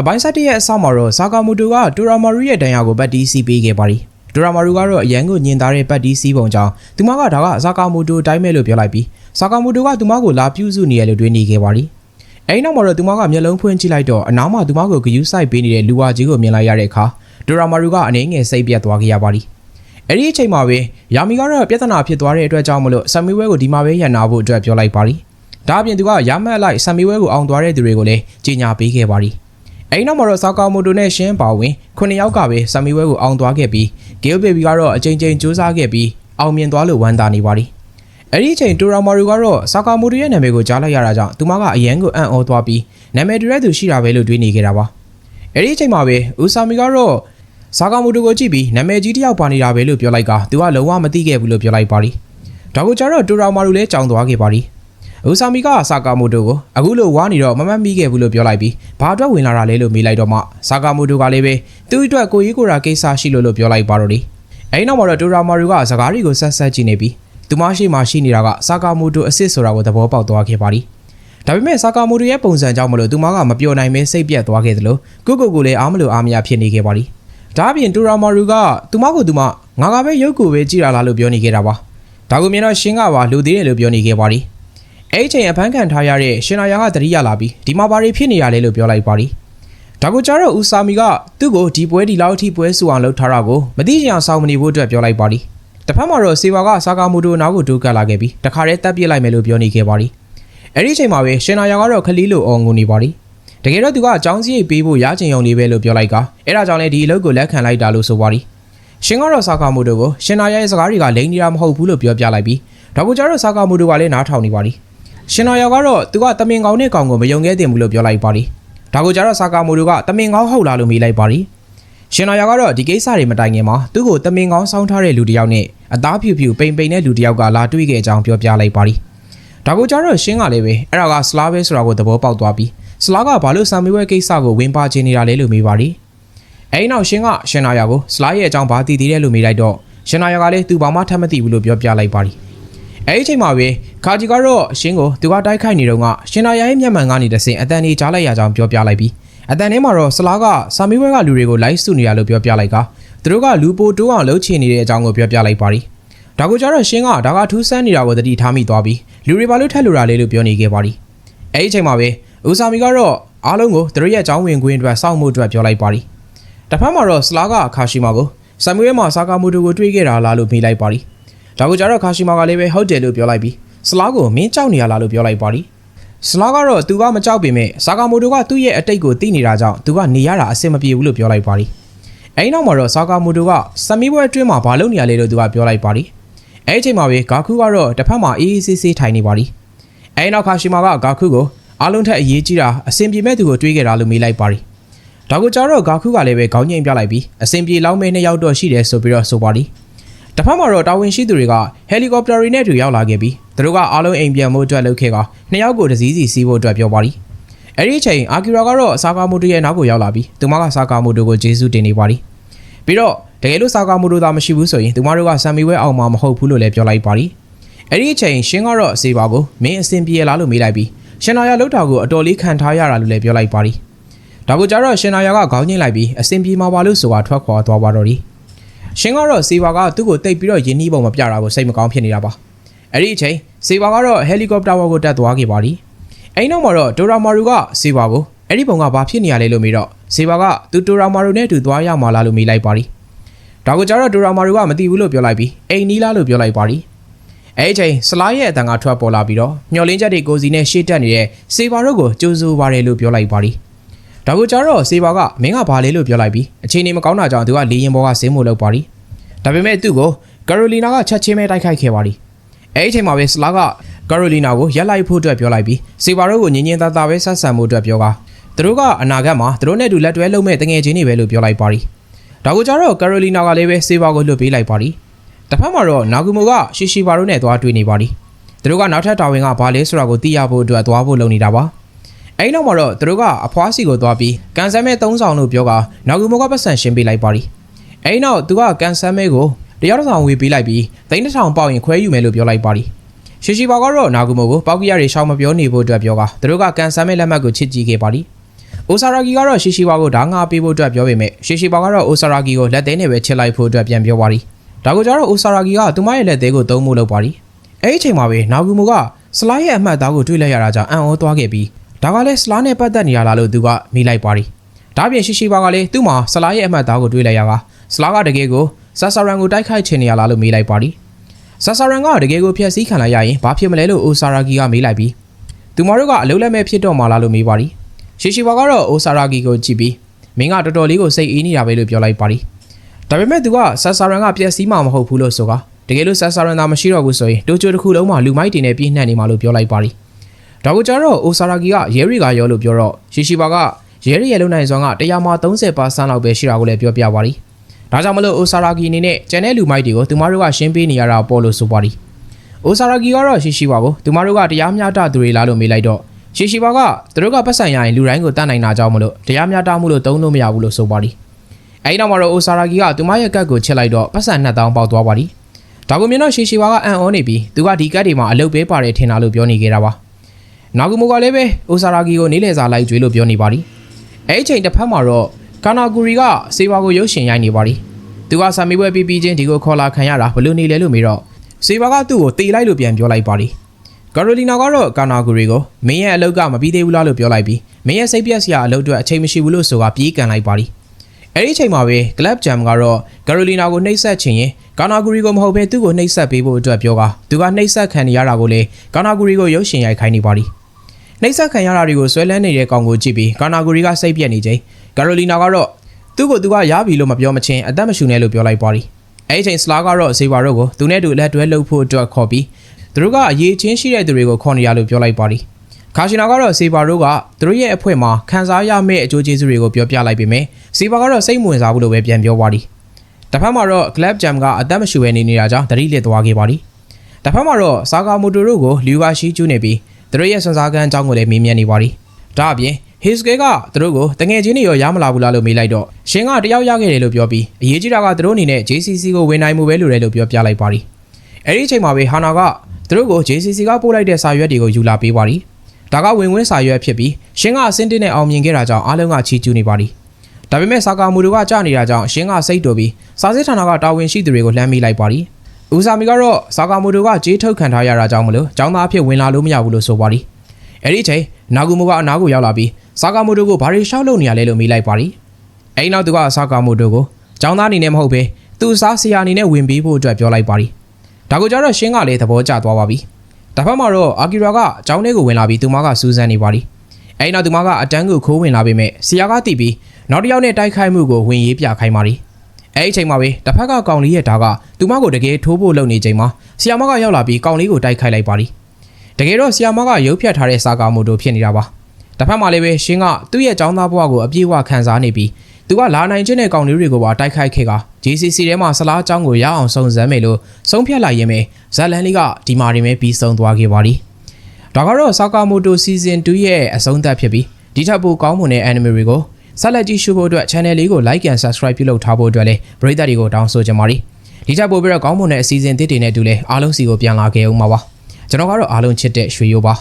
အပိုင်းဆက်တရဲ့အဆောက်မှာတော့ဆာကာမိုတိုကတူရာမာရူရဲ့ဒဏ်ရာကိုပတ်တီးစီးပေးခဲ့ပါသည်တူရာမာရူကတော့အရန်ကိုညင်သားတဲ့ပတ်တီးစီးပုံကြောင့်သူမကဒါကဆာကာမိုတိုတိုင်းမဲ့လို့ပြောလိုက်ပြီးဆာကာမိုတိုကသူမကိုလာပြုစုနေရလို့တွေးနေခဲ့ပါသည်အဲဒီနောက်မှာတော့သူမကမျက်လုံးဖွင့်ကြည့်လိုက်တော့အနားမှာသူမကိုဂယူးဆိုင်ပေးနေတဲ့လူဝါကြီးကိုမြင်လိုက်ရတဲ့အခါတူရာမာရူကအနေငယ်စိတ်ပြတ်သွားခဲ့ရပါသည်အဲ့ဒီအချိန်မှာပဲယာမီကတော့ပြဿနာဖြစ်သွားတဲ့အတွက်ကြောင့်မလို့ဆမ်မီဝဲကိုဒီမှာပဲရန်နာဖို့အတွက်ပြောလိုက်ပါသည်ဒါအပြင်သူကရမက်လိုက်ဆမ်မီဝဲကိုအောင်သွားတဲ့သူတွေကိုလည်းကြီးညာပေးခဲ့ပါသည် အဲ့နောက်မှာတော့ဆာကာမိုတိုနဲ့ရှင်းပါဝင်9ယောက်ကပဲဆာမီဝဲကိုအောင်သွားခဲ့ပြီးဂေးဘေဘီကတော့အချိန်ချင်းစူးစမ်းခဲ့ပြီးအောင်မြင်သွားလို့ဝမ်းသာနေပါသည်အဲ့ဒီအချိန်တူရာမာရူကတော့ဆာကာမိုတိုရဲ့နာမည်ကိုကြားလိုက်ရတာကြောင့်သူမကအရန်ကိုအံ့ဩသွားပြီးနာမည်တူတဲ့သူရှိတာပဲလို့တွေးနေခဲ့တာပါအဲ့ဒီအချိန်မှာပဲဦးဆာမီကတော့ဆာကာမိုတိုကိုကြည့်ပြီးနာမည်ကြီးတစ်ယောက်ပါနေတာပဲလို့ပြောလိုက်ကသူကလုံးဝမသိခဲ့ဘူးလို့ပြောလိုက်ပါသည်ဒါကိုကြတော့တူရာမာရူလည်းကြောင်သွားခဲ့ပါသည် ဦးဆာမီကဆာကာမိုတိုကိုအခုလိုဝါနေတော့မမတ်မိခဲ့ဘူးလို့ပြောလိုက်ပြီးဘာအတွက်ဝင်လာတာလဲလို့မေးလိုက်တော့မှဆာကာမိုတိုကလည်းပဲသူ့အတွက်ကိုကြီးကိုရာကိစ္စရှိလို့လို့ပြောလိုက်ပါတော့တယ်အဲဒီနောက်မှာတော့တူရာမာရူကစကားတွေကိုဆက်ဆက်ကြည့်နေပြီးသူမရှိမှရှိနေတာကဆာကာမိုတိုအစ်စ်ဆိုတာကိုသဘောပေါက်သွားခဲ့ပါသည်ဒါပေမဲ့ဆာကာမိုတိုရဲ့ပုံစံကြောင့်မလို့သူမကမပြောနိုင်မဲစိတ်ပြတ်သွားခဲ့သလိုကိုကိုကိုလည်းအားမလို့အားမရဖြစ်နေခဲ့ပါသည်ဒါအပြင်တူရာမာရူကသူမကိုသူမငါကပဲရုပ်ကိုပဲကြည်လာလားလို့ပြောနေခဲ့တာပါဒါကိုမြင်တော့ရှင်းကပါလူသေးတယ်လို့ပြောနေခဲ့ပါသည် အဲ့ဒီချိန်အဖမ်းခံထားရတဲ့ရှင်နာယာကတတိယလာပြီးဒီမှာဘာတွေဖြစ်နေရလဲလို့ပြောလိုက်ပါသည်ဒါကိုကြတော့ဦးစာမီကသူ့ကိုဒီပွဲဒီလောက်အထိပွဲဆူအောင်လုပ်ထားတာကိုမသိချင်အောင်စောင့်မနေဖို့အတွက်ပြောလိုက်ပါသည်တစ်ဖက်မှာတော့စေဝါကစာကာမိုတိုနောက်ကိုတိုးကပ်လာခဲ့ပြီးတခါတည်းတက်ပြစ်လိုက်မယ်လို့ပြောနေခဲ့ပါသည်အဲ့ဒီချိန်မှာပဲရှင်နာယာကတော့ခလီလိုအော်ငုံနေပါသည်တကယ်တော့သူကအကြောင်းစရိတ်ပေးဖို့ရချင်ုံနေပဲလို့ပြောလိုက်ကအဲ့ဒါကြောင့်လည်းဒီအလုပ်ကိုလက်ခံလိုက်တာလို့ဆိုပါသည်ရှင်ကတော့စာကာမိုတိုကိုရှင်နာယာရဲ့စကားတွေကလိန်နေတာမဟုတ်ဘူးလို့ပြောပြလိုက်ပြီးဒါကိုကြတော့စာကာမိုတိုကလည်းနားထောင်နေပါသည် ရှင်နာယောကတော့သူကတမင်ကောင်းတဲ့ကောင်ကိုမယုံခဲ့တင်ဘူးလို့ပြောလိုက်ပါသည်ဒါကိုကြတော့ဆာကာမိုတိုကတမင်ကောင်းဟုတ်လားလို့မေးလိုက်ပါသည်ရှင်နာယောကတော့ဒီကိစ္စတွေမတိုင်ခင်မှာသူ့ကိုတမင်ကောင်းစောင်းထားတဲ့လူတစ်ယောက်နဲ့အသားဖြူဖြူပိန်ပိန်တဲ့လူတစ်ယောက်ကလာတွေ့ခဲ့အကြောင်းပြောပြလိုက်ပါသည်ဒါကိုကြတော့ရှင်းကလည်းပဲအဲ့ဒါကစလားပဲဆိုတာကိုသဘောပေါက်သွားပြီးစလားကဘာလို့ဆာမီဝဲကိစ္စကိုဝင်ပါချင်နေတာလဲလို့မေးပါသည်အဲဒီနောက်ရှင်းကရှင်နာယောကိုစလားရဲ့အကြောင်းဘာသိသေးတယ်လို့မေးလိုက်တော့ရှင်နာယောကလည်းသူဘာမှထပ်မသိဘူးလို့ပြောပြလိုက်ပါသည် အဲ့ဒီအချိန်မှာပဲခါဂျီကတော့အရှင်းကိုသူကတိုက်ခိုက်နေတော့ကရှင်နာယာရဲ့မျက်မှန်ကနေတဆင်အတန်ကြီးကြားလိုက်ရကြောင်းပြောပြလိုက်ပြီးအတန်ထဲမှာတော့ဆလားကဆာမီဝဲကလူတွေကိုလိုက်စုနေရလို့ပြောပြလိုက်ကသူတို့ကလူပိုတိုးအောင်လှုပ်ချင်နေတဲ့အကြောင်းကိုပြောပြလိုက်ပါသည်ဒါကိုကြတော့ရှင်းကဒါကထူးဆန်းနေတာကိုသတိထားမိသွားပြီးလူတွေဘာလို့ထက်လို့တာလဲလို့ပြောနေခဲ့ပါသည်အဲ့ဒီအချိန်မှာပဲဦးဆာမီကတော့အားလုံးကိုသူတို့ရဲ့အကြောင်းဝင်ခွင့်အတွက်စောင့်မှုအတွက်ပြောလိုက်ပါသည်တစ်ဖက်မှာတော့ဆလားကအခါရှိမာကိုဆာမီဝဲမှာဆာကာမိုတိုကိုတွေးခဲ့တာလားလို့မေးလိုက်ပါသည် ဒါကိုကြတော့ခါရှိမာကလည်းပဲဟုတ်တယ်လို့ပြောလိုက်ပြီးစလားကိုမင်းကြောက်နေရလားလို့ပြောလိုက်ပါသည်စလားကတော့သူကမကြောက်ပေမဲ့ဆာကာမိုတိုကသူ့ရဲ့အတိတ်ကိုသိနေတာကြောင့်သူကနေရတာအဆင်မပြေဘူးလို့ပြောလိုက်ပါသည်အဲဒီနောက်မှာတော့ဆာကာမိုတိုကစမီဘွဲအတွင်းမှာဘာလုပ်နေရလဲလို့သူကပြောလိုက်ပါသည်အဲဒီအချိန်မှာပဲဂါခုကတော့တစ်ဖက်မှာအေးအေးဆေးဆေးထိုင်နေပါသည်အဲဒီနောက်ခါရှိမာကဂါခုကိုအားလုံးထက်အရေးကြီးတာအဆင်ပြေမဲ့သူကိုတွေးခဲ့တာလို့မေးလိုက်ပါသည်ဒါကိုကြတော့ဂါခုကလည်းပဲခေါင်းငိမ့်ပြလိုက်ပြီးအဆင်ပြေလောက်မဲ့နှစ်ယောက်တော့ရှိတယ်ဆိုပြီးတော့ဆိုပါသည် တစ်ဖက်မှာတော့တာဝန်ရှိသူတွေကဟယ်လီကော်ပတာတွေနဲ့တူရောက်လာခဲ့ပြီးသူတို့ကအားလုံးအိမ်ပြန်မှုအတွက်လုပ်ခဲ့ကနှစ်ယောက်ကိုတစည်းစီစီးဖို့အတွက်ပြောပါသည်အဲ့ဒီအချိန်အာကီရာကတော့ဆာကာမိုတိုရဲ့နောက်ကိုရောက်လာပြီးသူမကဆာကာမိုတိုကိုဂျေဆုတင်နေပါသည်ပြီးတော့တကယ်လို့ဆာကာမိုတိုသာမရှိဘူးဆိုရင်သူမတို့ကဆမ်မီဝဲအောင်မှာမဟုတ်ဘူးလို့လည်းပြောလိုက်ပါသည်အဲ့ဒီအချိန်ရှင်းကတော့အစေပါကိုမင်းအစင်ပြေလားလို့မေးလိုက်ပြီးရှင်နာယာလောက်တာကိုအတော်လေးခံထားရတာလို့လည်းပြောလိုက်ပါသည်ဒါကိုကြတော့ရှင်နာယာကခေါင်းငိမ့်လိုက်ပြီးအစင်ပြေမှာပါလို့ဆိုတာထွက်ခွာသွားပါတော့သည် ရှင်ကတော့စေဘာကသူ့ကိုတိတ်ပြီးတော့ယင်းနှီးပုံမပြတာကိုစိတ်မကောင်းဖြစ်နေတာပါအဲ့ဒီအချိန်စေဘာကတော့ဟယ်လီကော်ပတာဘောကိုတက်သွားခဲ့ပါသည်အဲ့နောက်မှာတော့ဒိုရာမာရူကစေဘာကိုအဲ့ဒီပုံကဘာဖြစ်နေရလဲလို့မေးတော့စေဘာကသူဒိုရာမာရူနဲ့အတူသွားရမှာလားလို့မေးလိုက်ပါသည်ဒါကိုကြတော့ဒိုရာမာရူကမသိဘူးလို့ပြောလိုက်ပြီးအိမ်နီးလားလို့ပြောလိုက်ပါသည်အဲ့ဒီအချိန်စလားရဲ့အတန်ကထွက်ပေါ်လာပြီးတော့မျောလင်းချက်တွေကိုစီနဲ့ရှေ့တက်နေတဲ့စေဘာတို့ကိုကြိုးစိုးပါတယ်လို့ပြောလိုက်ပါသည် ဒါကိုကြတော့စေဘာကမင်းကဘာလဲလို့ပြောလိုက်ပြီးအချိန်နေမကောင်းတာကြောင့်သူကလေရင်ဘောကဆင်းမို့လောက်ပါသည်ဒါပေမဲ့သူ့ကိုကာရိုလီနာကချက်ချင်းပဲတိုက်ခိုက်ခဲ့ပါသည်အဲ့ဒီအချိန်မှာပဲစလာကကာရိုလီနာကိုရက်လိုက်ဖို့အတွက်ပြောလိုက်ပြီးစေဘာတို့ကိုညင်ညင်သာသာပဲဆက်ဆံမှုအတွက်ပြောကသူတို့ကအနာဂတ်မှာသူတို့နဲ့တူလက်တွဲလုပ်မဲ့တငယ်ချင်းတွေပဲလို့ပြောလိုက်ပါသည်ဒါကိုကြတော့ကာရိုလီနာကလည်းပဲစေဘာကိုလွတ်ပေးလိုက်ပါသည်တစ်ဖက်မှာတော့နာဂူမိုကရှီရှီဘာတို့နဲ့သွားတွေ့နေပါသည်သူတို့ကနောက်ထပ်တာဝန်ကဘာလဲဆိုတာကိုသိရဖို့အတွက်သွားဖို့လုပ်နေတာပါ အဲ့နောက်မှာတော့သူတို့ကအဖွားစီကိုသွားပြီးကန်ဆယ်မဲ၃ဆောင်လို့ပြောကနောက်ကူမောကပတ်စံရှင်းပေးလိုက်ပါသည်အဲ့နောက်သူကကန်ဆယ်မဲကိုတရားတော်ဆောင်ဝေပေးလိုက်ပြီးသိန်းတစ်ထောင်ပေါက်ရင်ခွဲယူမယ်လို့ပြောလိုက်ပါသည်ရှီရှီဘာကတော့နာဂူမိုကိုပေါက်ကီယာတွေရှောင်းမပြောနေဖို့အတွက်ပြောကသူတို့ကကန်ဆယ်မဲလက်မှတ်ကိုချစ်ကြည့်ခဲ့ပါသည်အိုဆာရာဂီကတော့ရှီရှီဘာကိုဓာငါပေးဖို့အတွက်ပြောပေမဲ့ရှီရှီဘာကတော့အိုဆာရာဂီကိုလက်သေးနဲ့ပဲချစ်လိုက်ဖို့အတွက်ပြန်ပြောပါရီဒါကိုကြတော့အိုဆာရာဂီကသူမရဲ့လက်သေးကိုသုံးဖို့လုပ်ပါရီအဲ့ဒီအချိန်မှာပဲနာဂူမိုကစလာရဲ့အမှတ်သားကိုတွေ့လိုက်ရတာကြောင့်အံ့ဩသွားခဲ့ပြီး ဒါကလည်းစလာနဲ့ပတ်သက်နေရလားလို့သူကမိလိုက်ပါရီဒါပြင်ရှီရှီဘာကလည်းသူ့မှာစလာရဲ့အမှတ်သားကိုတွေ့လိုက်ရကစလာကတကယ်ကိုဆာဆာရန်ကိုတိုက်ခိုက်ချင်နေရလားလို့မေးလိုက်ပါရီဆာဆာရန်ကတကယ်ကိုဖျက်ဆီးခံလိုက်ရရင်ဘာဖြစ်မလဲလို့အိုဆာရာဂီကမေးလိုက်ပြီးသူမတို့ကအလုံးလက်မဲ့ဖြစ်တော့မှလားလို့မေးပါရီရှီရှီဘာကတော့အိုဆာရာဂီကိုကြည့်ပြီးမင်းကတော်တော်လေးကိုစိတ်အေးနေတာပဲလို့ပြောလိုက်ပါရီဒါပေမဲ့သူကဆာဆာရန်ကပျက်စီးမှာမဟုတ်ဘူးလို့ဆိုကတကယ်လို့ဆာဆာရန်သာမရှိတော့ဘူးဆိုရင်တိုကျိုတစ်ခုလုံးမှာလူမိုက်တင်နဲ့ပြည့်နှက်နေမှာလို့ပြောလိုက်ပါရီ ဒါကိုကြတော့အိုဆာရာဂီကရဲရီကရောလို့ပြောတော့ရှီရှီဘာကရဲရီရဲ့လုံနိုင်စွမ်းကတရားမှာ30%လောက်ပဲရှိတာကိုလည်းပြောပြပါရီဒါကြောင့်မလို့အိုဆာရာဂီအနေနဲ့ကျန်တဲ့လူမိုက်တွေကိုသူမတို့ကရှင်းပေးနေရတာပေါ်လို့ဆိုပါရီအိုဆာရာဂီကတော့ရှီရှီဘာကိုသူမတို့ကတရားမျှတသူတွေလားလို့မေးလိုက်တော့ရှီရှီဘာကသူတို့ကပတ်စံရရင်လူတိုင်းကိုတတ်နိုင်တာကြောင့်မလို့တရားမျှတမှုလို့သုံးလို့မရဘူးလို့ဆိုပါရီအဲဒီနောက်မှာတော့အိုဆာရာဂီကသူမရဲ့ကတ်ကိုချစ်လိုက်တော့ပတ်စံ2000ပေါက်သွားပါရီဒါကိုမြင်တော့ရှီရှီဘာကအံ့ဩနေပြီးသူကဒီကတ်တွေမှာအလုပ်ပေးပါတယ်ထင်တာလို့ပြောနေကြတာပါ နာဂူမိုကလည်းပဲအိုဆာရာဂီကိုနေလေစာလိုက်ကြွေးလို့ပြောနေပါရီအဲဒီအချိန်တစ်ဖက်မှာတော့ကာနာဂူရီကစေဘာကိုရုပ်ရှင်ရိုက်နေပါရီသူကဆာမီဘွဲပြီးပြီးချင်းဒီကိုခေါ်လာခံရတာဘလို့နေလဲလို့မေးတော့စေဘာကသူ့ကိုတေးလိုက်လို့ပြန်ပြောလိုက်ပါရီကာရိုလီနာကတော့ကာနာဂူရီကိုမင်းရဲ့အလုပ်ကမပြီးသေးဘူးလားလို့ပြောလိုက်ပြီးမင်းရဲ့စိတ်ပြက်စရာအလုပ်အတွက်အချိန်မရှိဘူးလို့ဆိုတာပြေးကန်လိုက်ပါရီအဲ့ဒီအချိန်မှာပဲ Club Jam ကတော့ကာရိုလီနာကိုနှိပ်စက်ချင်ရင်ကာနာဂူရီကိုမဟုတ်ဘဲသူ့ကိုနှိပ်စက်ပေးဖို့အတွက်ပြောကသူကနှိပ်စက်ခံနေရတာကိုလေကာနာဂူရီကိုရုပ်ရှင်ရိုက်ခိုင်းနေပါရီ နှိပ်စက်ခံရတာတွေကိုဆွဲလန်းနေတဲ့ကောင်ကိုကြည့်ပြီးကာနာဂူရီကစိတ်ပြက်နေချိန်ကာရိုလီနာကတော့သူ့ကိုသူကရပြီလို့မပြောမချင်းအသက်မရှူနဲ့လို့ပြောလိုက်ပါရီအဲ့ဒီအချိန်စလာကတော့ဇေဘာတို့ကိုသူနဲ့တူလက်တွဲလှုပ်ဖို့အတွက်ခေါ်ပြီးသူတို့ကအရေးချင်းရှိတဲ့သူတွေကိုခေါ်နေရလို့ပြောလိုက်ပါရီခါရှင်နာကတော့စေဘာတို့ကသူတို့ရဲ့အဖွဲ့မှာခံစားရမယ့်အကျိုးကျေးဇူးတွေကိုပြောပြလိုက်ပေမဲ့စေဘာကတော့စိတ်မဝင်စားဘူးလို့ပဲပြန်ပြောပါရီတစ်ဖက်မှာတော့ Club Jam ကအသက်မရှူပဲနေနေတာကြောင့်တတိလစ်သွားခဲ့ပါရီတစ်ဖက်မှာတော့စာကာမိုတိုတို့ကိုလျူကာရှိကျူးနေပြီး သူတို့ရဲ့စွန်စားခန်းအကြောင်းကိုလည်းမေးမြန်းနေပါရီဒါအပြင် Hiske ကသူတို့ကိုတငယ်ချင်းတွေရောရမလာဘူးလားလို့မေးလိုက်တော့ရှင်ကတယောက်ရခဲ့တယ်လို့ပြောပြီးအရေးကြီးတာကသူတို့အနေနဲ့ JCC ကိုဝင်နိုင်မှုပဲလိုတယ်လို့ပြောပြလိုက်ပါရီအဲ့ဒီအချိန်မှာပဲဟာနာကသူတို့ကို JCC ကပို့လိုက်တဲ့စာရွက်တွေကိုယူလာပေးပါရီဒါကဝင်ဝင်းစာရွက်ဖြစ်ပြီးရှင်ကအစင်းတင်းနဲ့အောင်မြင်ခဲ့တာကြောင့်အားလုံးကချီးကျူးနေပါရီဒါပေမဲ့စာကာမူတို့ကကြာနေတာကြောင့်ရှင်ကစိတ်တူပြီးစာစစ်ဌာနကတာဝန်ရှိသူတွေကိုလှမ်းမိလိုက်ပါရီ ဦးစာမီကတော့စာကာမူတို့ကကြေးထုတ်ခံထားရတာကြောင့်မလို့ចောင်းသားအဖြစ်ဝင်လာလို့မရဘူးလို့ဆိုပါရီအဲ့ဒီအချိန်နာဂူမိုကအနားကိုရောက်လာပြီးစာကာမိုတိုကိုဘာတွေရှောက်လုပ်နေရလဲလို့မေးလိုက်ပါရီအဲ့နောက်သူကစာကာမိုတိုကိုចောင်းသားအနေနဲ့မဟုတ်ဘဲသူစားဆရာအနေနဲ့ဝင်ပြီးဖို့အတွက်ပြောလိုက်ပါရီဒါကိုကြတော့ရှင်းကလည်းသဘောကျသွားပါပြီတစ်ဖက်မှာတော့အာကီရာကကျောင်းထဲကိုဝင်လာပြီးသူမကစူးစမ်းနေပါရီအဲ့နောက်သူမကအတန်းကိုခိုးဝင်လာပေမဲ့ဆရာကတိပြီးနောက်တစ်ယောက်နဲ့တိုက်ခိုက်မှုကိုဝင်ရေးပြခိုင်းပါရီ အဲ့ဒီအချိန်မှာပဲတစ်ဖက်ကကောင်လေးရဲ့ဓာကသူမကိုတကယ်ထိုးဖို့လုပ်နေချိန်မှာဆရာမကရောက်လာပြီးကောင်လေးကိုတိုက်ခိုက်လိုက်ပါရီတကယ်တော့ဆီယာမကရုပ်ဖြတ်ထားတဲ့စာကာမိုတိုဖြစ်နေတာပါတစ်ဖက်မှာလည်းပဲရှင်းကသူ့ရဲ့ចောင်းသားဘဝကိုအပြည့်အဝခံစားနေပြီးသူကလာနိုင်ခြင်းတဲ့ကောင်လေးတွေကိုပါတိုက်ခိုက်ခဲ့က JCC ထဲမှာဆလားအကြောင်းကိုရအောင်စုံစမ်းမယ်လို့ဆုံးဖြတ်လိုက်ရင်ပဲဇက်လန်လေးကဒီမာရင်ပဲပြီးဆုံးသွားခဲ့ပါသည်ဒါကတော့စာကာမိုတို season 2ရဲ့အဆုံးသတ်ဖြစ်ပြီးဒီထက်ပိုကောင်းမွန်တဲ့ anime တွေကို ဆက်လက်ကြည့်ရှုဖို့အတွက် channel လေးကို like and subscribe ပြုလုပ်ထားဖို့အတွက်လည်းပရိသတ်တွေကိုတောင်းဆိုချင်ပါတယ်ဒီထက်ပိုပြီးတော့ကောင်းမွန်တဲ့အစီအစဉ်သစ်တွေနဲ့တူလဲအားလုံးစီကိုပြန်လာခဲ့အောင်ပါပါကျွန်တော်ကတော့အားလုံးချစ်တဲ့ရွှေရိုးပါ